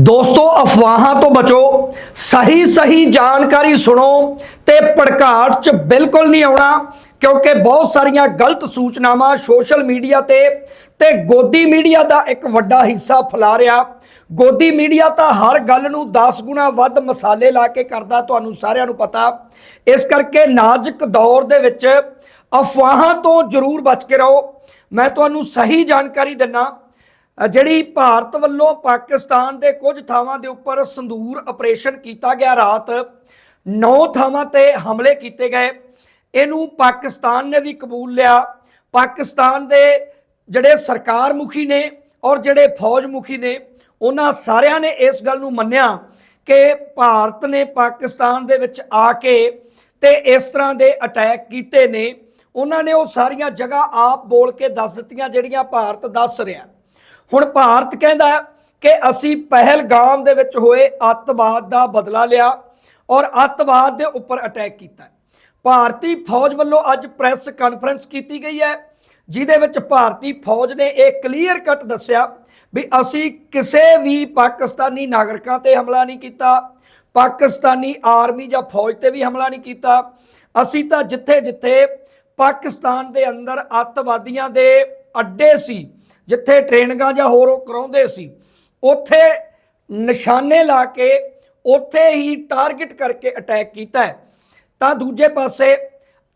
ਦੋਸਤੋ, ਅਫਵਾਹਾਂ ਤੋਂ ਬਚੋ। ਸਹੀ ਸਹੀ ਜਾਣਕਾਰੀ ਸੁਣੋ ਤੇ ਭੜਕਾਟ ਚ ਬਿਲਕੁਲ ਨਹੀਂ ਆਉਣਾ, ਕਿਉਂਕਿ ਬਹੁਤ ਸਾਰੀਆਂ ਗਲਤ ਸੂਚਨਾਵਾਂ ਸੋਸ਼ਲ ਮੀਡੀਆ ਤੇ ਤੇ ਗੋਦੀ ਮੀਡੀਆ ਦਾ ਇੱਕ ਵੱਡਾ ਹਿੱਸਾ ਫੈਲਾ ਰਿਹਾ। ਗੋਦੀ ਮੀਡੀਆ ਤਾਂ ਹਰ ਗੱਲ ਨੂੰ 10 ਗੁਣਾ ਵੱਧ ਮਸਾਲੇ ਲਾ ਕੇ ਕਰਦਾ, ਤੁਹਾਨੂੰ ਸਾਰਿਆਂ ਨੂੰ ਪਤਾ। ਇਸ ਕਰਕੇ ਨਾਜ਼ੁਕ ਦੌਰ ਦੇ ਵਿੱਚ ਅਫਵਾਹਾਂ ਤੋਂ ਜ਼ਰੂਰ ਬਚ ਕੇ ਰਹੋ। ਮੈਂ ਤੁਹਾਨੂੰ ਸਹੀ ਜਾਣਕਾਰੀ ਦਿੰਨਾ ਜਿਹੜੀ ਭਾਰਤ ਵੱਲੋਂ ਪਾਕਿਸਤਾਨ ਦੇ ਕੁਝ ਥਾਵਾਂ ਦੇ ਉੱਪਰ ਸੰਦੂਰ ਆਪਰੇਸ਼ਨ ਕੀਤਾ ਗਿਆ ਰਾਤ 9 ਥਾਵਾਂ ਤੇ ਹਮਲੇ ਕੀਤੇ ਗਏ। ਇਹਨੂੰ ਪਾਕਿਸਤਾਨ ਨੇ ਵੀ ਕਬੂਲ ਲਿਆ। ਪਾਕਿਸਤਾਨ ਦੇ ਜਿਹੜੇ ਸਰਕਾਰ ਮੁਖੀ ਨੇ ਔਰ ਜਿਹੜੇ ਫੌਜ ਮੁਖੀ ਨੇ, ਉਹਨਾਂ ਸਾਰਿਆਂ ਨੇ ਇਸ ਗੱਲ ਨੂੰ ਮੰਨਿਆ ਕਿ ਭਾਰਤ ਨੇ ਪਾਕਿਸਤਾਨ ਦੇ ਵਿੱਚ ਆ ਕੇ ਤੇ ਇਸ ਤਰ੍ਹਾਂ ਦੇ ਅਟੈਕ ਕੀਤੇ ਨੇ। ਉਹਨਾਂ ਨੇ ਉਹ ਸਾਰੀਆਂ ਜਗ੍ਹਾ ਆਪ ਬੋਲ ਕੇ ਦੱਸ ਦਿੱਤੀਆਂ ਜਿਹੜੀਆਂ ਭਾਰਤ ਦੱਸ ਰਿਹਾ। ਹੁਣ ਭਾਰਤ ਕਹਿੰਦਾ ਕਿ ਅਸੀਂ ਪਹਿਲਗਾਮ ਦੇ ਵਿੱਚ ਹੋਏ ਅੱਤਵਾਦ ਦਾ ਬਦਲਾ ਲਿਆ ਔਰ ਅੱਤਵਾਦ ਦੇ ਉੱਪਰ ਅਟੈਕ ਕੀਤਾ ਭਾਰਤੀ ਫੌਜ ਵੱਲੋਂ ਅੱਜ ਪ੍ਰੈਸ ਕਾਨਫਰੰਸ ਕੀਤੀ ਗਈ ਹੈ, ਜਿਹਦੇ ਵਿੱਚ ਭਾਰਤੀ ਫੌਜ ਨੇ ਇਹ ਕਲੀਅਰ ਕੱਟ ਦੱਸਿਆ ਵੀ ਅਸੀਂ ਕਿਸੇ ਵੀ ਪਾਕਿਸਤਾਨੀ ਨਾਗਰਿਕਾਂ ਤੇ ਹਮਲਾ ਨਹੀਂ ਕੀਤਾ, ਪਾਕਿਸਤਾਨੀ ਆਰਮੀ ਜਾਂ ਫੌਜ ਤੇ ਵੀ ਹਮਲਾ ਨਹੀਂ ਕੀਤਾ। ਅਸੀਂ ਤਾਂ ਜਿੱਥੇ-ਜਿੱਥੇ ਪਾਕਿਸਤਾਨ ਦੇ ਅੰਦਰ ਅੱਤਵਾਦੀਆਂ ਦੇ ਅੱਡੇ ਸੀ ਜਿੱਥੇ ਟ੍ਰੇਨਿੰਗਾਂ ਜਾਂ ਹੋਰ ਉਹ ਕਰਾਉਂਦੇ ਸੀ, ਉੱਥੇ ਨਿਸ਼ਾਨੇ ਲਾ ਕੇ ਉੱਥੇ ਹੀ ਟਾਰਗੇਟ ਕਰਕੇ ਅਟੈਕ ਕੀਤਾ ਹੈ। ਤਾਂ ਦੂਜੇ ਪਾਸੇ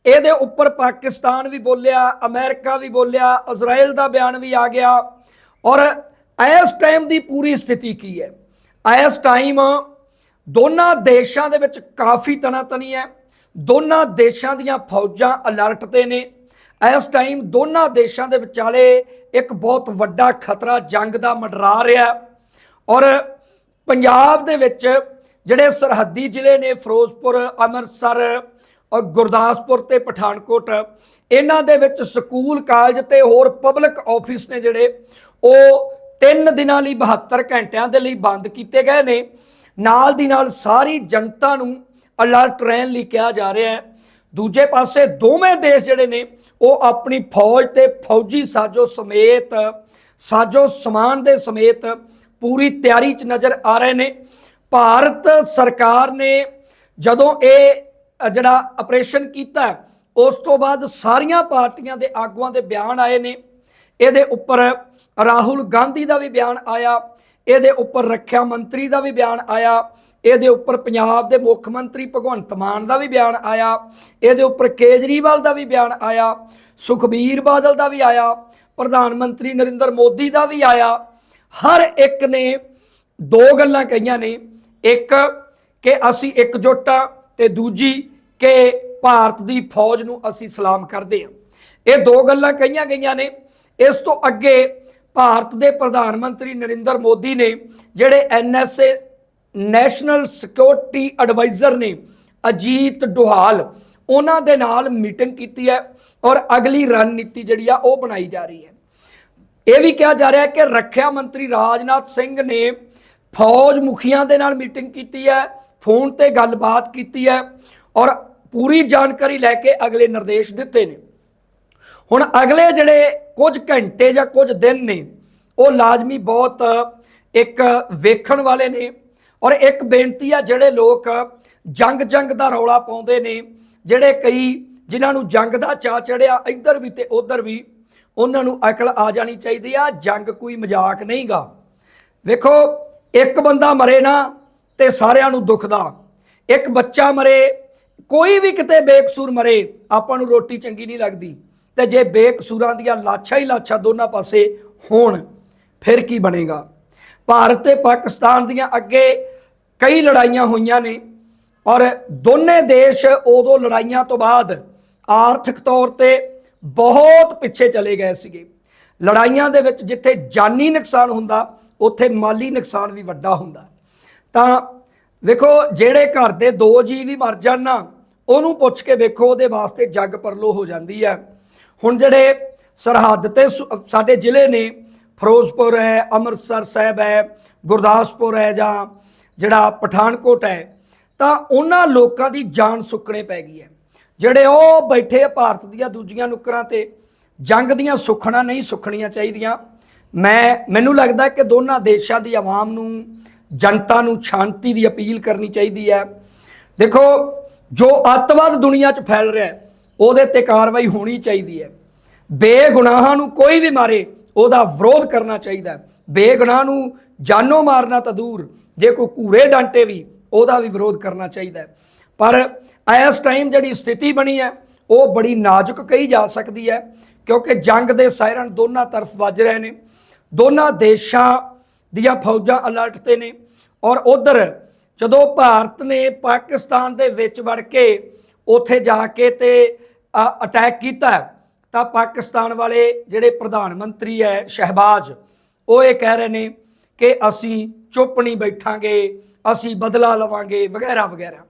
ਇਹਦੇ ਉੱਪਰ ਪਾਕਿਸਤਾਨ ਵੀ ਬੋਲਿਆ, ਅਮਰੀਕਾ ਵੀ ਬੋਲਿਆ ਇਜ਼ਰਾਈਲ ਦਾ ਬਿਆਨ ਵੀ ਆ ਗਿਆ। ਔਰ ਇਸ ਟਾਈਮ ਦੀ ਪੂਰੀ ਸਥਿਤੀ ਕੀ ਹੈ? ਇਸ ਟਾਈਮ ਦੋਨਾਂ ਦੇਸ਼ਾਂ ਦੇ ਵਿੱਚ ਕਾਫੀ ਤਣਾਤਣੀ ਹੈ। ਦੋਨਾਂ ਦੇਸ਼ਾਂ ਦੀਆਂ ਫੌਜਾਂ ਅਲਰਟ ਤੇ ਨੇ। ਇਸ ਟਾਈਮ ਦੋਨਾਂ ਦੇਸ਼ਾਂ ਦੇ ਵਿਚਾਲੇ ਇੱਕ ਬਹੁਤ ਵੱਡਾ ਖਤਰਾ ਜੰਗ ਦਾ ਮੰਡਰਾ ਰਿਹਾ ਔਰ ਪੰਜਾਬ ਦੇ ਵਿੱਚ ਜਿਹੜੇ ਸਰਹੱਦੀ ਜ਼ਿਲ੍ਹੇ ਨੇ, ਫਿਰੋਜ਼ਪੁਰ, ਅੰਮ੍ਰਿਤਸਰ ਔਰ ਗੁਰਦਾਸਪੁਰ ਤੇ ਪਠਾਨਕੋਟ, ਇਹਨਾਂ ਦੇ ਵਿੱਚ ਸਕੂਲ, ਕਾਲਜ ਤੇ ਹੋਰ ਪਬਲਿਕ ਆਫਿਸ ਨੇ ਜਿਹੜੇ, ਉਹ 3 ਦਿਨਾਂ ਲਈ 72 ਘੰਟਿਆਂ ਦੇ ਲਈ ਬੰਦ ਕੀਤੇ ਗਏ ਨੇ। ਨਾਲ ਦੀ ਨਾਲ ਸਾਰੀ ਜਨਤਾ ਨੂੰ ਅਲਰਟ ਰਹਿਣ ਲਈ ਕਿਹਾ ਜਾ ਰਿਹਾ ਹੈ। ਦੂਜੇ ਪਾਸੇ ਦੋਵੇਂ ਦੇਸ਼ ਜਿਹੜੇ ਨੇ ਉਹ ਆਪਣੀ ਫੌਜ ਤੇ ਫੌਜੀ ਸਾਜੋ ਸਮੇਤ, ਸਾਜੋ ਸਮਾਨ ਦੇ ਸਮੇਤ ਪੂਰੀ ਤਿਆਰੀ 'ਚ ਨਜ਼ਰ ਆ ਰਹੇ ਨੇ। ਭਾਰਤ ਸਰਕਾਰ ਨੇ ਜਦੋਂ ਇਹ ਜਿਹੜਾ ਆਪਰੇਸ਼ਨ ਕੀਤਾ, ਉਸ ਤੋਂ ਬਾਅਦ ਸਾਰੀਆਂ ਪਾਰਟੀਆਂ ਦੇ ਆਗੂਆਂ ਦੇ ਬਿਆਨ ਆਏ ਨੇ। ਇਹਦੇ ਉੱਪਰ ਰਾਹੁਲ ਗਾਂਧੀ ਦਾ ਵੀ ਬਿਆਨ ਆਇਆ, ਇਹਦੇ ਉੱਪਰ ਰੱਖਿਆ ਮੰਤਰੀ ਦਾ ਵੀ ਬਿਆਨ ਆਇਆ ਇਹਦੇ ਉੱਪਰ ਪੰਜਾਬ ਦੇ ਮੁੱਖ ਮੰਤਰੀ ਭਗਵੰਤ ਮਾਨ ਦਾ ਵੀ ਬਿਆਨ ਆਇਆ, ਇਹਦੇ ਉੱਪਰ ਕੇਜਰੀਵਾਲ ਦਾ ਵੀ ਬਿਆਨ ਆਇਆ, ਸੁਖਬੀਰ ਬਾਦਲ ਦਾ ਵੀ ਆਇਆ, ਪ੍ਰਧਾਨ ਮੰਤਰੀ ਨਰਿੰਦਰ ਮੋਦੀ ਦਾ ਵੀ ਆਇਆ। ਹਰ ਇੱਕ ਨੇ ਦੋ ਗੱਲਾਂ ਕਹੀਆਂ ਨੇ, ਇੱਕ ਕਿ ਅਸੀਂ ਇਕਜੁੱਟ ਹਾਂ ਤੇ ਦੂਜੀ ਕਿ ਭਾਰਤ ਦੀ ਫੌਜ ਨੂੰ ਅਸੀਂ ਸਲਾਮ ਕਰਦੇ ਹਾਂ ਇਹ ਦੋ ਗੱਲਾਂ ਕਹੀਆਂ ਗਈਆਂ ਨੇ। ਇਸ ਤੋਂ ਅੱਗੇ ਭਾਰਤ ਦੇ ਪ੍ਰਧਾਨ ਮੰਤਰੀ ਨਰਿੰਦਰ ਮੋਦੀ ਨੇ ਜਿਹੜੇ ਐਨਐਸਏ ਨੈਸ਼ਨਲ ਸਿਕਿਉਰਿਟੀ ਐਡਵਾਈਜ਼ਰ ਨੇ ਅਜੀਤ ਡੋਹਾਲ ਉਹਨਾਂ ਦੇ ਨਾਲ ਮੀਟਿੰਗ ਕੀਤੀ ਹੈ ਔਰ ਅਗਲੀ ਰਣਨੀਤੀ ਜਿਹੜੀ ਆ ਉਹ ਬਣਾਈ ਜਾ ਰਹੀ ਹੈ। ਇਹ ਵੀ ਕਿਹਾ ਜਾ ਰਿਹਾ ਹੈ ਕਿ ਰੱਖਿਆ ਮੰਤਰੀ ਰਾਜਨਾਥ ਸਿੰਘ ਨੇ ਫੌਜ ਮੁਖੀਆਂ ਦੇ ਨਾਲ ਮੀਟਿੰਗ ਕੀਤੀ ਹੈ, ਫੋਨ ਤੇ ਗੱਲਬਾਤ ਕੀਤੀ ਹੈ ਔਰ ਪੂਰੀ ਜਾਣਕਾਰੀ ਲੈ ਕੇ ਅਗਲੇ ਨਿਰਦੇਸ਼ ਦਿੱਤੇ ਨੇ। ਹੁਣ ਅਗਲੇ ਜਿਹੜੇ ਕੁਝ ਘੰਟੇ ਜਾਂ ਕੁਝ ਦਿਨ ਨੇ, ਉਹ ਲਾਜ਼ਮੀ ਬਹੁਤ ਇੱਕ ਵੇਖਣ ਵਾਲੇ ਨੇ। ਔਰ ਇੱਕ ਬੇਨਤੀ ਆ, ਜਿਹੜੇ ਲੋਕ ਜੰਗ ਜੰਗ ਦਾ ਰੌਲਾ ਪਾਉਂਦੇ ਨੇ, ਜਿਹੜੇ ਕਈ ਜਿਨ੍ਹਾਂ ਨੂੰ ਜੰਗ ਦਾ ਚਾ ਚੜਿਆ, ਇੱਧਰ ਵੀ ਤੇ ਉੱਧਰ ਵੀ, ਉਹਨਾਂ ਨੂੰ ਅਕਲ ਆ ਜਾਣੀ ਚਾਹੀਦੀ ਆ, ਜੰਗ ਕੋਈ ਮਜ਼ਾਕ ਨਹੀਂਗਾ। ਵੇਖੋ, ਇੱਕ ਬੰਦਾ ਮਰੇ ਨਾ ਤੇ ਸਾਰਿਆਂ ਨੂੰ ਦੁੱਖ ਦਾ। ਇੱਕ ਬੱਚਾ ਮਰੇ, ਕੋਈ ਵੀ ਕਿਤੇ ਬੇਕਸੂਰ ਮਰੇ, ਆਪਾਂ ਨੂੰ ਰੋਟੀ ਚੰਗੀ ਨਹੀਂ ਲੱਗਦੀ। ਤੇ ਜੇ ਬੇਕਸੂਰਾਂ ਦੀਆਂ ਲਾਛਾਂ ਹੀ ਲਾਛਾਂ ਦੋਨਾਂ ਪਾਸੇ ਹੋਣ, ਫਿਰ ਕੀ ਬਣੇਗਾ? ਭਾਰਤ ਤੇ ਪਾਕਿਸਤਾਨ ਦੀਆਂ ਅੱਗੇ ਕਈ ਲੜਾਈਆਂ ਹੋਈਆਂ ਨੇ ਔਰ ਦੋਨੇ ਦੇਸ਼ ਉਦੋਂ ਲੜਾਈਆਂ ਤੋਂ ਬਾਅਦ ਆਰਥਿਕ ਤੌਰ ਤੇ ਬਹੁਤ ਪਿੱਛੇ ਚਲੇ ਗਏ ਸੀਗੇ। ਲੜਾਈਆਂ ਦੇ ਵਿੱਚ ਜਿੱਥੇ ਜਾਨੀ ਨੁਕਸਾਨ ਹੁੰਦਾ, ਉੱਥੇ ਮਾਲੀ ਨੁਕਸਾਨ ਵੀ ਵੱਡਾ ਹੁੰਦਾ। ਤਾਂ ਵੇਖੋ, ਜਿਹੜੇ ਘਰ ਦੇ ਦੋ ਜੀ ਵੀ ਮਰ ਜਾਣ ਨਾ, ਉਹਨੂੰ ਪੁੱਛ ਕੇ ਵੇਖੋ, ਉਹਦੇ ਵਾਸਤੇ ਜੱਗ ਪਰਲੋ ਹੋ ਜਾਂਦੀ ਹੈ। ਹੁਣ ਜਿਹੜੇ ਸਰਹੱਦ ਤੇ ਸੁ- ਸਾਡੇ ਜ਼ਿਲ੍ਹੇ ਨੇ, ਫਿਰੋਜ਼ਪੁਰ ਹੈ, ਅੰਮ੍ਰਿਤਸਰ ਸਾਹਿਬ ਹੈ, ਗੁਰਦਾਸਪੁਰ ਹੈ ਜਾਂ ਜਿਹੜਾ ਪਠਾਨਕੋਟ ਹੈ, ਤਾਂ ਉਹਨਾਂ ਲੋਕਾਂ ਦੀ ਜਾਨ ਸੁੱਕਣੇ ਪੈ ਗਈ ਹੈ। ਜਿਹੜੇ ਉਹ ਬੈਠੇ ਆ ਭਾਰਤ ਦੀਆਂ ਦੂਜੀਆਂ ਨੁਕਰਾਂ ਤੇ, ਜੰਗ ਦੀਆਂ ਸੁੱਖਣਾ ਨਹੀਂ ਸੁੱਖਣੀਆਂ ਚਾਹੀਦੀਆਂ। ਮੈਂ, ਮੈਨੂੰ ਲੱਗਦਾ ਕਿ ਦੋਨਾਂ ਦੇਸ਼ਾਂ ਦੀ ਆਵਾਮ ਨੂੰ, ਜਨਤਾ ਨੂੰ ਸ਼ਾਂਤੀ ਦੀ ਅਪੀਲ ਕਰਨੀ ਚਾਹੀਦੀ ਹੈ। ਦੇਖੋ, ਜੋ ਅੱਤਵਾਦ ਦੁਨੀਆ 'ਚ ਫੈਲ ਰਿਹਾ ਹੈ, ਉਹਦੇ ਤੇ ਕਾਰਵਾਈ ਹੋਣੀ ਚਾਹੀਦੀ ਹੈ। ਬੇਗੁਨਾਹਾਂ ਨੂੰ ਕੋਈ ਵੀ ਮਾਰੇ, ਉਹਦਾ ਵਿਰੋਧ ਕਰਨਾ ਚਾਹੀਦਾ ਹੈ। ਬੇਗੁਨਾਹ ਨੂੰ ਜਾਨੋਂ ਮਾਰਨਾ ਤਾਂ ਦੂਰ, ਜੇ ਕੋਈ ਕੂੜੇ ਡਾਂਟੇ ਵੀ, ਉਹਦਾ ਵੀ ਵਿਰੋਧ ਕਰਨਾ ਚਾਹੀਦਾ ਹੈ। ਪਰ ਇਸ ਟਾਈਮ ਜਿਹੜੀ ਸਥਿਤੀ ਬਣੀ ਹੈ, ਉਹ ਬੜੀ ਨਾਜ਼ੁਕ ਕਹੀ ਜਾ ਸਕਦੀ ਹੈ, ਕਿਉਂਕਿ ਜੰਗ ਦੇ ਸਾਇਰਨ ਦੋਨਾਂ ਤਰਫ ਵੱਜ ਰਹੇ ਨੇ। ਦੋਨਾਂ ਦੇਸ਼ਾਂ ਦੀਆਂ ਫੌਜਾਂ ਅਲਰਟ ਤੇ ਨੇ ਔਰ ਉਧਰ ਜਦੋਂ ਭਾਰਤ ਨੇ ਪਾਕਿਸਤਾਨ ਦੇ ਵਿੱਚ ਵੜ ਕੇ ਉੱਥੇ ਜਾ ਕੇ ਤੇ ਅਟੈਕ ਕੀਤਾ, ਤਾਂ ਪਾਕਿਸਤਾਨ ਵਾਲੇ ਜਿਹੜੇ ਪ੍ਰਧਾਨ ਮੰਤਰੀ ਹੈ, ਸ਼ਹਿਬਾਜ਼, ਉਹ ਇਹ ਕਹਿ ਰਹੇ ਨੇ ਕਿ ਅਸੀਂ ਚੁੱਪ ਨਹੀਂ ਬੈਠਾਂਗੇ, ਅਸੀਂ ਬਦਲਾ ਲਵਾਂਗੇ, ਵਗੈਰਾ ਵਗੈਰਾ।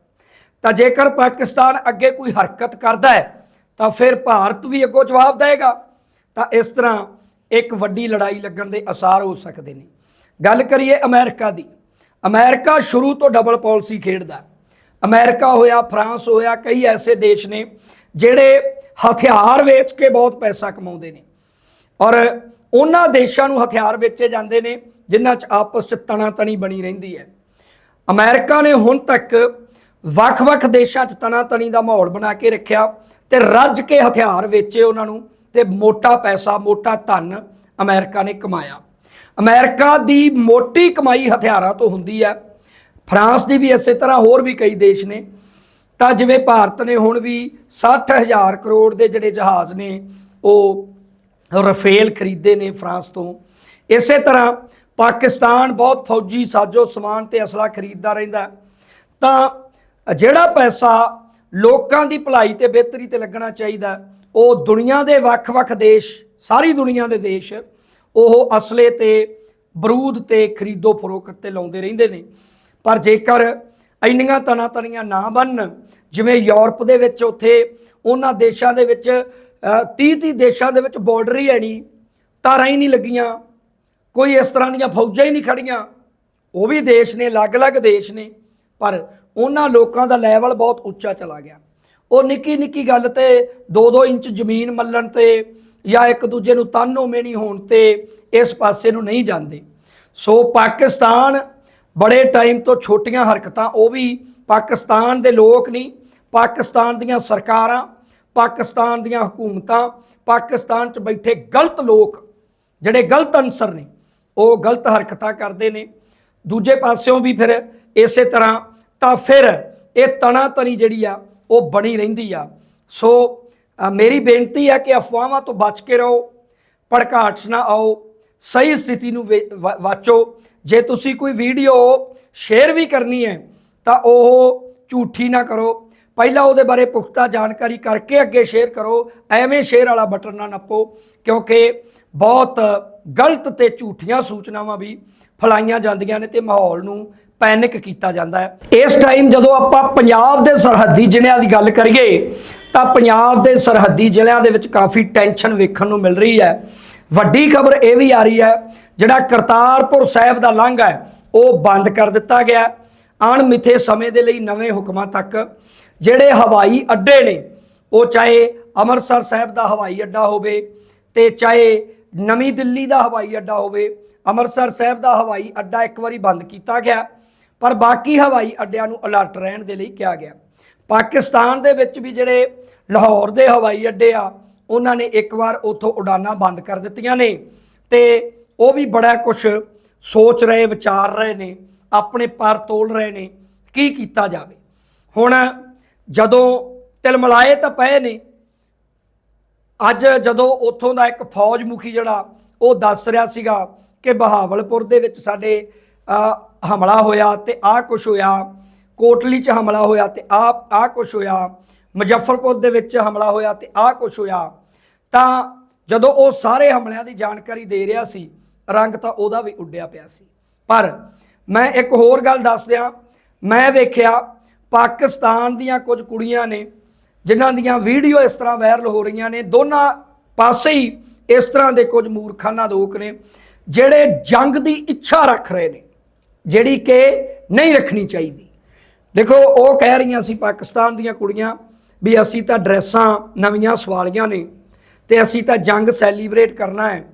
ਤਾਂ ਜੇਕਰ ਪਾਕਿਸਤਾਨ ਅੱਗੇ ਕੋਈ ਹਰਕਤ ਕਰਦਾ ਹੈ, ਤਾਂ ਫਿਰ ਭਾਰਤ ਵੀ ਅੱਗੋਂ ਜਵਾਬ ਦੇਗਾ ਤਾਂ ਇਸ ਤਰ੍ਹਾਂ ਇੱਕ ਵੱਡੀ ਲੜਾਈ ਲੱਗਣ ਦੇ ਅਸਾਰ ਹੋ ਸਕਦੇ ਨੇ। ਗੱਲ ਕਰੀਏ ਅਮਰੀਕਾ ਦੀ। ਅਮਰੀਕਾ ਸ਼ੁਰੂ ਤੋਂ ਡਬਲ ਪਾਲਿਸੀ ਖੇਡਦਾ ਅਮਰੀਕਾ ਹੋਇਆ, ਫਰਾਂਸ ਹੋਇਆ, ਕਈ ਐਸੇ ਦੇਸ਼ ਨੇ ਜਿਹੜੇ ਹਥਿਆਰ ਵੇਚ ਕੇ ਬਹੁਤ ਪੈਸਾ ਕਮਾਉਂਦੇ ਨੇ। ਔਰ ਉਹਨਾਂ ਦੇਸ਼ਾਂ ਨੂੰ ਹਥਿਆਰ ਵੇਚੇ ਜਾਂਦੇ ਨੇ ਜਿਨ੍ਹਾਂ 'ਚ ਆਪਸ 'ਚ ਤਣਾਤਣੀ ਬਣੀ ਰਹਿੰਦੀ ਹੈ। ਅਮਰੀਕਾ ਨੇ ਹੁਣ ਤੱਕ ਵੱਖ-ਵੱਖ ਦੇਸ਼ਾਂ 'ਚ ਤਣਾਤਣੀ ਦਾ ਮਾਹੌਲ ਬਣਾ ਕੇ ਰੱਖਿਆ ਤੇ ਰੱਜ ਕੇ ਹਥਿਆਰ ਵੇਚੇ ਉਹਨਾਂ ਨੂੰ ਤੇ ਮੋਟਾ ਪੈਸਾ, ਮੋਟਾ ਧਨ ਅਮਰੀਕਾ ਨੇ ਕਮਾਇਆ। ਅਮਰੀਕਾ ਦੀ ਮੋਟੀ ਕਮਾਈ ਹਥਿਆਰਾਂ ਤੋਂ ਹੁੰਦੀ ਹੈ। ਫਰਾਂਸ ਦੀ ਵੀ ਇਸੇ ਤਰ੍ਹਾਂ ਹੋਰ ਵੀ ਕਈ ਦੇਸ਼ ਨੇ। ਤਾਂ ਜਿਵੇਂ ਭਾਰਤ ਨੇ ਹੁਣ ਵੀ 60000 ਕਰੋੜ ਦੇ ਜਿਹੜੇ ਜਹਾਜ਼ ਨੇ, ਉਹ ਰਫੇਲ ਖਰੀਦੇ ਨੇ ਫਰਾਂਸ ਤੋਂ। ਇਸੇ ਤਰ੍ਹਾਂ ਪਾਕਿਸਤਾਨ ਬਹੁਤ ਫੌਜੀ ਸਾਜੋ ਸਮਾਨ ਤੇ ਅਸਲਾ ਖਰੀਦਦਾ ਰਹਿੰਦਾ ਤਾਂ ਜਿਹੜਾ ਪੈਸਾ ਲੋਕਾਂ ਦੀ ਭਲਾਈ ਤੇ ਬਿਹਤਰੀ ਤੇ ਲੱਗਣਾ ਚਾਹੀਦਾ ਉਹ ਦੁਨੀਆ ਦੇ ਵੱਖ-ਵੱਖ ਦੇਸ਼, ਸਾਰੀ ਦੁਨੀਆ ਦੇ ਦੇਸ਼ ਉਹ ਅਸਲੇ ਤੇ, ਬਰੂਦ ਤੇ, ਖਰੀਦੋ ਫਰੋਖਤ ਤੇ ਲਾਉਂਦੇ ਰਹਿੰਦੇ ਨੇ। ਪਰ ਜੇਕਰ ਇੰਨੀਆਂ ਤਣਾ ਤਣੀਆਂ ਨਾ ਬਣਨ, ਜਿਵੇਂ ਯੂਰਪ ਦੇ ਵਿੱਚ ਉੱਥੇ ਉਹਨਾਂ ਦੇਸ਼ਾਂ ਦੇ ਵਿੱਚ 30 30 ਦੇਸ਼ਾਂ ਦੇ ਵਿੱਚ ਬਾਰਡਰ ਹੀ ਹੈ ਨਹੀਂ, ਤਾਰਾਂ ਹੀ ਨਹੀਂ ਲੱਗੀਆਂ ਕੋਈ ਇਸ ਤਰ੍ਹਾਂ ਦੀਆਂ ਫੌਜਾਂ ਹੀ ਨਹੀਂ ਖੜੀਆਂ। ਉਹ ਵੀ ਦੇਸ਼ ਨੇ, ਅਲੱਗ-ਅਲੱਗ ਦੇਸ਼ ਨੇ, ਪਰ ਉਹਨਾਂ ਲੋਕਾਂ ਦਾ ਲੈਵਲ ਬਹੁਤ ਉੱਚਾ ਚਲਾ ਗਿਆ। ਉਹ ਨਿੱਕੀ ਨਿੱਕੀ ਗੱਲ ਤੇ 2-2 ਇੰਚ ਜ਼ਮੀਨ ਮੱਲਣ ਤੇ ਜਾਂ ਇੱਕ ਦੂਜੇ ਨੂੰ ਤਾਨੋ ਮੇਣੀ ਹੋਣ ਤੇ ਇਸ ਪਾਸੇ ਨੂੰ ਨਹੀਂ ਜਾਂਦੇ। ਸੋ ਪਾਕਿਸਤਾਨ ਬੜੇ ਟਾਈਮ ਤੋਂ ਛੋਟੀਆਂ ਹਰਕਤਾਂ, ਉਹ ਵੀ ਪਾਕਿਸਤਾਨ ਦੇ ਲੋਕ ਨਹੀਂ, ਪਾਕਿਸਤਾਨ ਦੀਆਂ ਸਰਕਾਰਾਂ, ਪਾਕਿਸਤਾਨ ਦੀਆਂ ਹਕੂਮਤਾਂ, ਪਾਕਿਸਤਾਨ 'ਚ ਬੈਠੇ ਗਲਤ ਲੋਕ, ਜਿਹੜੇ ਗਲਤ ਅਨਸਰ ਨੇ ਉਹ ਗਲਤ ਹਰਕਤਾਂ ਕਰਦੇ ਨੇ। ਦੂਜੇ ਪਾਸਿਓਂ ਵੀ ਫਿਰ ਇਸੇ ਤਰ੍ਹਾਂ ਤਾਂ ਫਿਰ ਇਹ ਤਣਾ ਤਣੀ ਜਿਹੜੀ ਆ, ਉਹ ਬਣੀ ਰਹਿੰਦੀ ਆ। ਸੋ ਮੇਰੀ ਬੇਨਤੀ ਹੈ ਕਿ ਅਫਵਾਹਾਂ ਤੋਂ ਬਚ ਕੇ ਰਹੋ ਭੜਕਾਟ 'ਚ ਨਾ ਆਓ, ਸਹੀ ਸਥਿਤੀ ਨੂੰ ਵੇ- ਵਾ- ਵਾਚੋ। ਜੇ ਤੁਸੀਂ ਕੋਈ ਵੀਡੀਓ ਸ਼ੇਅਰ ਵੀ ਕਰਨੀ ਹੈ, ਤਾਂ ਉਹ ਝੂਠੀ ਨਾ ਕਰੋ। ਪਹਿਲਾਂ ਉਹਦੇ ਬਾਰੇ ਪੁਖਤਾ ਜਾਣਕਾਰੀ ਕਰਕੇ ਅੱਗੇ ਸ਼ੇਅਰ ਕਰੋ। ਐਵੇਂ ਸ਼ੇਅਰ ਵਾਲਾ ਬਟਨ ਨਾ ਨੱਪੋ, ਕਿਉਂਕਿ ਬਹੁਤ ਗਲਤ ਤੇ ਝੂਠੀਆਂ ਸੂਚਨਾਵਾਂ ਵੀ ਫਲਾਈਆਂ ਜਾਂਦੀਆਂ ਨੇ ਤੇ ਮਾਹੌਲ ਨੂੰ ਪੈਨਿਕ ਕੀਤਾ ਜਾਂਦਾ ਹੈ। ਇਸ ਟਾਈਮ ਜਦੋਂ ਆਪਾਂ ਪੰਜਾਬ ਦੇ ਸਰਹੱਦੀ ਜ਼ਿਲ੍ਹਿਆਂ ਦੀ ਗੱਲ ਕਰੀਏ, ਤਾਂ ਪੰਜਾਬ ਦੇ ਸਰਹੱਦੀ ਜ਼ਿਲ੍ਹਿਆਂ ਦੇ ਵਿੱਚ ਕਾਫੀ ਟੈਨਸ਼ਨ ਵੇਖਣ ਨੂੰ ਮਿਲ ਰਹੀ ਹੈ। ਵੱਡੀ ਖਬਰ ਇਹ ਵੀ ਆ ਰਹੀ ਹੈ, ਜਿਹੜਾ ਕਰਤਾਰਪੁਰ ਸਾਹਿਬ ਦਾ ਲਾਂਘਾ ਹੈ, ਉਹ ਬੰਦ ਕਰ ਦਿੱਤਾ ਗਿਆ ਅਣਮਿੱਥੇ ਸਮੇਂ ਦੇ ਲਈ ਨਵੇਂ ਹੁਕਮਾਂ ਤੱਕ, ਜਿਹੜੇ ਹਵਾਈ ਅੱਡੇ ਨੇ, ਉਹ ਚਾਹੇ ਅੰਮ੍ਰਿਤਸਰ ਸਾਹਿਬ ਦਾ ਹਵਾਈ ਅੱਡਾ ਹੋਵੇ ਤੇ ਚਾਹੇ ਨਵੀਂ ਦਿੱਲੀ ਦਾ ਹਵਾਈ ਅੱਡਾ ਹੋਵੇ, ਅੰਮ੍ਰਿਤਸਰ ਸਾਹਿਬ ਦਾ ਹਵਾਈ ਅੱਡਾ ਇੱਕ ਵਾਰੀ ਬੰਦ ਕੀਤਾ ਗਿਆ, ਪਰ ਬਾਕੀ ਹਵਾਈ ਅੱਡਿਆਂ ਨੂੰ ਅਲਰਟ ਰਹਿਣ ਦੇ ਲਈ ਕਿਹਾ ਗਿਆ। ਪਾਕਿਸਤਾਨ ਦੇ ਵਿੱਚ ਵੀ ਜਿਹੜੇ ਲਾਹੌਰ ਦੇ ਹਵਾਈ ਅੱਡੇ ਆ, ਉਹਨਾਂ ਨੇ ਇੱਕ ਵਾਰ ਉੱਥੋਂ ਉਡਾਨਾਂ ਬੰਦ ਕਰ ਦਿੱਤੀਆਂ ਨੇ ਤੇ ਉਹ ਵੀ ਬੜਾ ਕੁਝ ਸੋਚ ਰਹੇ, ਵਿਚਾਰ ਰਹੇ ਨੇ, ਆਪਣੇ ਪਰ ਤੋਲ ਰਹੇ ਨੇ, ਕੀ ਕੀਤਾ ਜਾਵੇ। ਹੁਣ ਜਦੋਂ ਤਿਲਮਲਾਏ ਤਾਂ ਪਏ ਨੇ ਅੱਜ ਜਦੋਂ ਉੱਥੋਂ ਦਾ ਇੱਕ ਫੌਜ ਮੁਖੀ ਜਿਹੜਾ ਉਹ ਦੱਸ ਰਿਹਾ ਸੀਗਾ ਕਿ ਬਹਾਵਲਪੁਰ ਦੇ ਵਿੱਚ ਸਾਡੇ ਹਮਲਾ ਹੋਇਆ ਤੇ ਆਹ ਕੁਝ ਹੋਇਆ, ਕੋਟਲੀ 'ਚ ਹਮਲਾ ਹੋਇਆ ਤੇ ਆਹ ਆਹ ਕੁਝ ਹੋਇਆ, ਮੁਜ਼ੱਫਰਪੁਰ ਦੇ ਵਿੱਚ ਹਮਲਾ ਹੋਇਆ ਤੇ ਆਹ ਕੁਝ ਹੋਇਆ, ਤਾਂ ਜਦੋਂ ਉਹ ਸਾਰੇ ਹਮਲਿਆਂ ਦੀ ਜਾਣਕਾਰੀ ਦੇ ਰਿਹਾ ਸੀ, ਰੰਗ ਤਾਂ ਉਹਦਾ ਵੀ ਉੱਡਿਆ ਪਿਆ ਸੀ। ਪਰ ਮੈਂ ਇੱਕ ਹੋਰ ਗੱਲ ਦੱਸ ਦਿਆਂ, ਮੈਂ ਵੇਖਿਆ ਪਾਕਿਸਤਾਨ ਦੀਆਂ ਕੁਝ ਕੁੜੀਆਂ ਨੇ ਜਿਨ੍ਹਾਂ ਦੀਆਂ ਵੀਡੀਓ ਇਸ ਤਰ੍ਹਾਂ ਵਾਇਰਲ ਹੋ ਰਹੀਆਂ ਨੇ, ਦੋਨਾਂ ਪਾਸੇ ਹੀ ਇਸ ਤਰ੍ਹਾਂ ਦੇ ਕੁਝ ਮੂਰਖਾਨਾ ਲੋਕ ਨੇ, ਜਿਹੜੇ ਜੰਗ ਦੀ ਇੱਛਾ ਰੱਖ ਰਹੇ ਨੇ, ਜਿਹੜੀ ਕਿ ਨਹੀਂ ਰੱਖਣੀ ਚਾਹੀਦੀ। ਦੇਖੋ, ਉਹ ਕਹਿ ਰਹੀਆਂ ਸੀ ਪਾਕਿਸਤਾਨ ਦੀਆਂ ਕੁੜੀਆਂ ਵੀ ਅਸੀਂ ਤਾਂ ਡਰੈਸਾਂ ਨਵੀਆਂ ਸਵਾਲੀਆਂ ਨੇ ਤੇ ਅਸੀਂ ਤਾਂ ਜੰਗ ਸੈਲੀਬ੍ਰੇਟ ਕਰਨਾ ਹੈ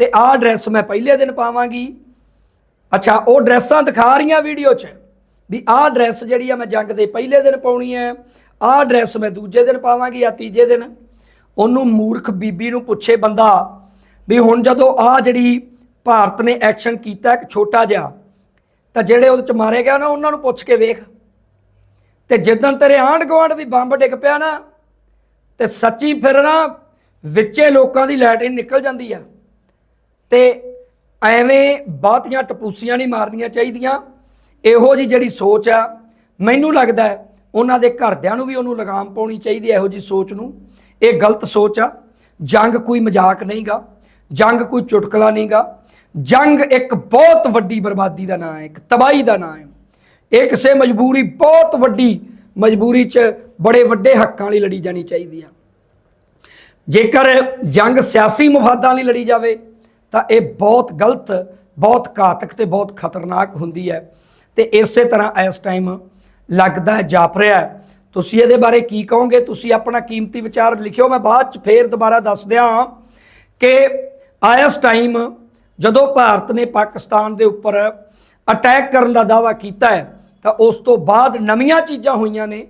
ਤੇ ਆਹ ਡਰੈਸ ਮੈਂ ਪਹਿਲੇ ਦਿਨ ਪਾਵਾਂਗੀ। ਅੱਛਾ, ਉਹ ਡਰੈਸਾਂ ਦਿਖਾ ਰਹੀਆਂ ਵੀਡੀਓ 'ਚ ਵੀ ਆਹ ਡਰੈਸ ਜਿਹੜੀ ਆ ਮੈਂ ਜੰਗ ਦੇ ਪਹਿਲੇ ਦਿਨ ਪਾਉਣੀ ਹੈ ਆਹ ਡਰੈਸ ਮੈਂ ਦੂਜੇ ਦਿਨ ਪਾਵਾਂਗੀ ਜਾਂ ਤੀਜੇ ਦਿਨ। ਉਹਨੂੰ ਮੂਰਖ ਬੀਬੀ ਨੂੰ ਪੁੱਛੇ ਬੰਦਾ ਵੀ ਹੁਣ ਜਦੋਂ ਆਹ ਜਿਹੜੀ ਭਾਰਤ ਨੇ ਐਕਸ਼ਨ ਕੀਤਾ ਇੱਕ ਛੋਟਾ ਜਿਹਾ, ਤਾਂ ਜਿਹੜੇ ਉਹਦੇ ਚ ਮਾਰੇ ਗਿਆ ਨਾ, ਉਹਨਾਂ ਨੂੰ ਪੁੱਛ ਕੇ ਵੇਖ। ਤੇ ਜਿੱਦਣ ਤੇਰੇ ਆਂਢ ਗੁਆਂਢ ਵੀ ਬੰਬ ਡਿੱਗ ਪਿਆ ਨਾ, ਤੇ ਸੱਚੀ ਫਿਰ ਨਾ ਵਿੱਚੇ ਲੋਕਾਂ ਦੀ ਲੈਟਰਿਨ ਨਿਕਲ ਜਾਂਦੀ ਆ। ਤੇ ਐਵੇਂ ਬਾਤੀਆਂ ਟਪੂਸੀਆਂ ਨਹੀਂ ਮਾਰਨੀਆਂ ਚਾਹੀਦੀਆਂ। ਇਹੋ ਜੀ ਜਿਹੜੀ ਸੋਚ ਆ, ਮੈਨੂੰ ਲੱਗਦਾ ਹੈ ਉਹਨਾਂ ਦੇ ਘਰਦਿਆਂ ਨੂੰ ਵੀ ਉਹਨੂੰ ਲਗਾਮ ਪਾਉਣੀ ਚਾਹੀਦੀ ਹੈ ਇਹੋ ਜੀ ਸੋਚ ਨੂੰ। ਇਹ ਗਲਤ ਸੋਚ ਆ। ਜੰਗ ਕੋਈ ਮਜ਼ਾਕ ਨਹੀਂਗਾ। ਜੰਗ ਕੋਈ ਚੁਟਕਲਾ ਨਹੀਂਗਾ। ਜੰਗ ਇੱਕ ਬਹੁਤ ਵੱਡੀ ਬਰਬਾਦੀ ਦਾ ਨਾਂ ਹੈ, ਇੱਕ ਤਬਾਹੀ ਦਾ ਨਾਂ ਹੈ। ਇਹ ਕਿਸੇ ਮਜਬੂਰੀ, ਬਹੁਤ ਵੱਡੀ ਮਜਬੂਰੀ 'ਚ ਬੜੇ ਵੱਡੇ ਹੱਕਾਂ ਲਈ ਲੜੀ ਜਾਣੀ ਚਾਹੀਦੀ ਆ। ਜੇਕਰ ਜੰਗ ਸਿਆਸੀ ਮਫਾਦਾਂ ਲਈ ਲੜੀ ਜਾਵੇ, ਤਾਂ ਇਹ ਬਹੁਤ ਗਲਤ, ਬਹੁਤ ਘਾਤਕ ਤੇ ਬਹੁਤ ਖਤਰਨਾਕ ਹੁੰਦੀ ਹੈ। ਤੇ ਇਸੇ ਤਰ੍ਹਾਂ ਇਸ ਟਾਈਮ ਲੱਗਦਾ ਜਾਪ ਰਿਹਾ ਹੈ। ਤੁਸੀਂ ਇਹਦੇ ਬਾਰੇ ਕੀ ਕਹੋਗੇ? ਤੁਸੀਂ ਆਪਣਾ ਕੀਮਤੀ ਵਿਚਾਰ ਲਿਖਿਓ। ਮੈਂ ਬਾਅਦ ਚ ਫੇਰ ਦੁਬਾਰਾ ਦੱਸ ਦਿਆਂ ਕਿ ਆਇਸ ਟਾਈਮ ਜਦੋਂ ਭਾਰਤ ਨੇ ਪਾਕਿਸਤਾਨ ਦੇ ਉੱਪਰ ਅਟੈਕ ਕਰਨ ਦਾ ਦਾਅਵਾ ਕੀਤਾ ਹੈ, ਤਾਂ ਉਸ ਤੋਂ ਬਾਅਦ ਨਵੀਆਂ ਚੀਜ਼ਾਂ ਹੋਈਆਂ ਨੇ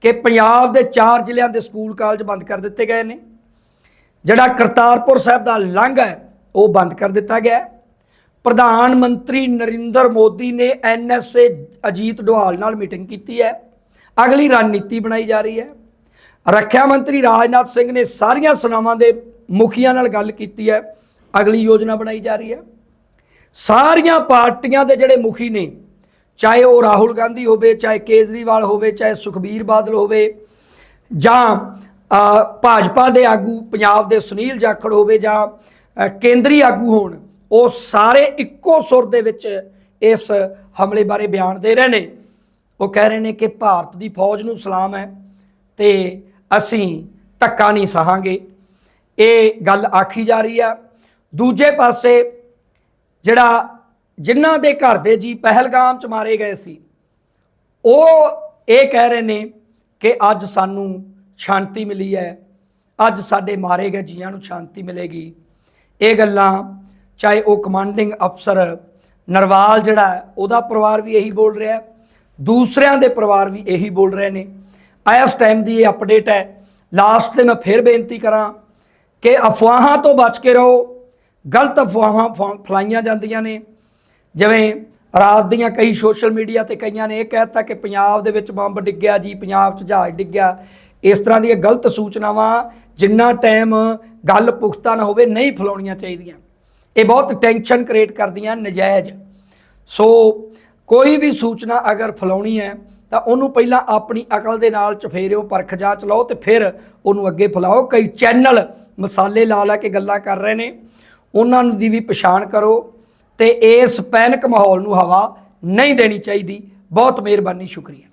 ਕਿ ਪੰਜਾਬ ਦੇ ਚਾਰ ਜ਼ਿਲ੍ਹਿਆਂ ਦੇ ਸਕੂਲ ਕਾਲਜ ਬੰਦ ਕਰ ਦਿੱਤੇ ਗਏ ਨੇ। ਜਿਹੜਾ ਕਰਤਾਰਪੁਰ ਸਾਹਿਬ ਦਾ ਲੰਘ ਹੈ, ਉਹ ਬੰਦ ਕਰ ਦਿੱਤਾ ਗਿਆ ਹੈ। ਪ੍ਰਧਾਨ ਮੰਤਰੀ ਨਰਿੰਦਰ ਮੋਦੀ ਨੇ ਐਨਐਸਏ ਅਜੀਤ ਡੋਹਾਲ ਨਾਲ ਮੀਟਿੰਗ ਕੀਤੀ ਹੈ। ਅਗਲੀ ਰਣਨੀਤੀ ਬਣਾਈ ਜਾ ਰਹੀ ਹੈ। ਰੱਖਿਆ ਮੰਤਰੀ ਰਾਜਨਾਥ ਸਿੰਘ ਨੇ ਸਾਰੀਆਂ ਸੈਨਾਵਾਂ ਦੇ ਮੁਖੀਆਂ ਨਾਲ ਗੱਲ ਕੀਤੀ ਹੈ। ਅਗਲੀ ਯੋਜਨਾ ਬਣਾਈ ਜਾ ਰਹੀ ਹੈ। ਸਾਰੀਆਂ ਪਾਰਟੀਆਂ ਦੇ ਜਿਹੜੇ ਮੁਖੀ ਨੇ, ਚਾਹੇ ਉਹ ਰਾਹੁਲ ਗਾਂਧੀ ਹੋਵੇ, ਚਾਹੇ ਕੇਜਰੀਵਾਲ ਹੋਵੇ, ਚਾਹੇ ਸੁਖਬੀਰ ਬਾਦਲ ਹੋਵੇ, ਜਾਂ ਭਾਜਪਾ ਦੇ ਆਗੂ, ਪੰਜਾਬ ਦੇ ਸੁਨੀਲ ਜਾਖੜ ਹੋਵੇ ਜਾਂ ਕੇਂਦਰੀ ਆਗੂ ਹੋਣ ਉਹ ਸਾਰੇ ਇੱਕੋ ਸੁਰ ਦੇ ਵਿੱਚ ਇਸ ਹਮਲੇ ਬਾਰੇ ਬਿਆਨ ਦੇ ਰਹੇ ਨੇ। ਉਹ ਕਹਿ ਰਹੇ ਨੇ ਕਿ ਭਾਰਤ ਦੀ ਫੌਜ ਨੂੰ ਸਲਾਮ ਹੈ ਤੇ ਅਸੀਂ ਧੱਕਾ ਨਹੀਂ ਸਹਾਂਗੇ। ਇਹ ਗੱਲ ਆਖੀ ਜਾ ਰਹੀ ਆ। ਦੂਜੇ ਪਾਸੇ ਜਿਹੜਾ ਜਿਨ੍ਹਾਂ ਦੇ ਘਰ ਦੇ ਜੀ ਪਹਿਲਗਾਮ ਚ ਮਾਰੇ ਗਏ ਸੀ, ਉਹ ਇਹ ਕਹਿ ਰਹੇ ਨੇ ਕਿ ਅੱਜ ਸਾਨੂੰ ਸ਼ਾਂਤੀ ਮਿਲੀ ਹੈ। ਅੱਜ ਸਾਡੇ ਮਾਰੇ ਗਏ ਜੀਆਂ ਨੂੰ ਸ਼ਾਂਤੀ ਮਿਲੇਗੀ। ਇਹ ਗੱਲਾਂ ਚਾਹੇ ਉਹ ਕਮਾਂਡਿੰਗ ਅਫਸਰ ਨਰਵਾਲ ਜਿਹੜਾ ਹੈ, ਉਹਦਾ ਪਰਿਵਾਰ ਵੀ ਇਹੀ ਬੋਲ ਰਿਹਾ ਦੂਸਰਿਆਂ ਦੇ ਪਰਿਵਾਰ ਵੀ ਇਹੀ ਬੋਲ ਰਹੇ ਨੇ। ਇਸ ਟਾਈਮ ਦੀ ਇਹ ਅਪਡੇਟ ਹੈ। ਲਾਸਟ ਤੇ ਮੈਂ ਫਿਰ ਬੇਨਤੀ ਕਰਾਂ ਕਿ ਅਫਵਾਹਾਂ ਤੋਂ ਬਚ ਕੇ ਰਹੋ। ਗਲਤ ਅਫਵਾਹਾਂ ਫ- ਫੈਲਾਈਆਂ ਜਾਂਦੀਆਂ ਨੇ। ਜਿਵੇਂ ਰਾਤ ਦੀਆਂ ਕਈ ਸੋਸ਼ਲ ਮੀਡੀਆ ਤੇ ਕਈਆਂ ਨੇ ਇਹ ਕਹਿਤਾ ਕਿ ਪੰਜਾਬ ਦੇ ਵਿੱਚ ਬੰਬ ਡਿੱਗਿਆ ਜੀ ਪੰਜਾਬ 'ਚ ਜਹਾਜ਼ ਡਿੱਗਿਆ। ਇਸ ਤਰ੍ਹਾਂ ਦੀਆਂ ਗਲਤ ਸੂਚਨਾਵਾਂ ਜਿੰਨਾ ਟਾਈਮ ਗੱਲ ਪੁਖਤਾ ਨਾ ਹੋਵੇ ਨਹੀਂ ਫੈਲਾਉਣੀਆਂ ਚਾਹੀਦੀਆਂ। ਇਹ ਬਹੁਤ ਟੈਨਸ਼ਨ ਕ੍ਰੀਏਟ ਕਰਦੀਆਂ ਨਜਾਇਜ਼। ਸੋ ਕੋਈ ਵੀ ਸੂਚਨਾ ਅਗਰ ਫੈਲਾਉਣੀ ਹੈ, ਤਾਂ ਉਹਨੂੰ ਪਹਿਲਾਂ ਆਪਣੀ ਅਕਲ ਦੇ ਨਾਲ ਚਫੇਰਿਓ, ਪਰਖ ਜਾਂਚ ਲਓ ਤੇ ਫਿਰ ਉਹਨੂੰ ਅੱਗੇ ਫੈਲਾਓ। ਕਈ ਚੈਨਲ ਮਸਾਲੇ ਲਾ ਲਾ ਕੇ ਗੱਲਾਂ ਕਰ ਰਹੇ ਨੇ। ਉਹਨਾਂ ਨੂੰ ਦੀ ਵੀ ਪਛਾਣ ਕਰੋ ਤੇ ਇਸ ਪੈਨਿਕ ਮਾਹੌਲ ਨੂੰ ਹਵਾ ਨਹੀਂ ਦੇਣੀ ਚਾਹੀਦੀ। ਬਹੁਤ ਮਿਹਰਬਾਨੀ, ਸ਼ੁਕਰੀਆ।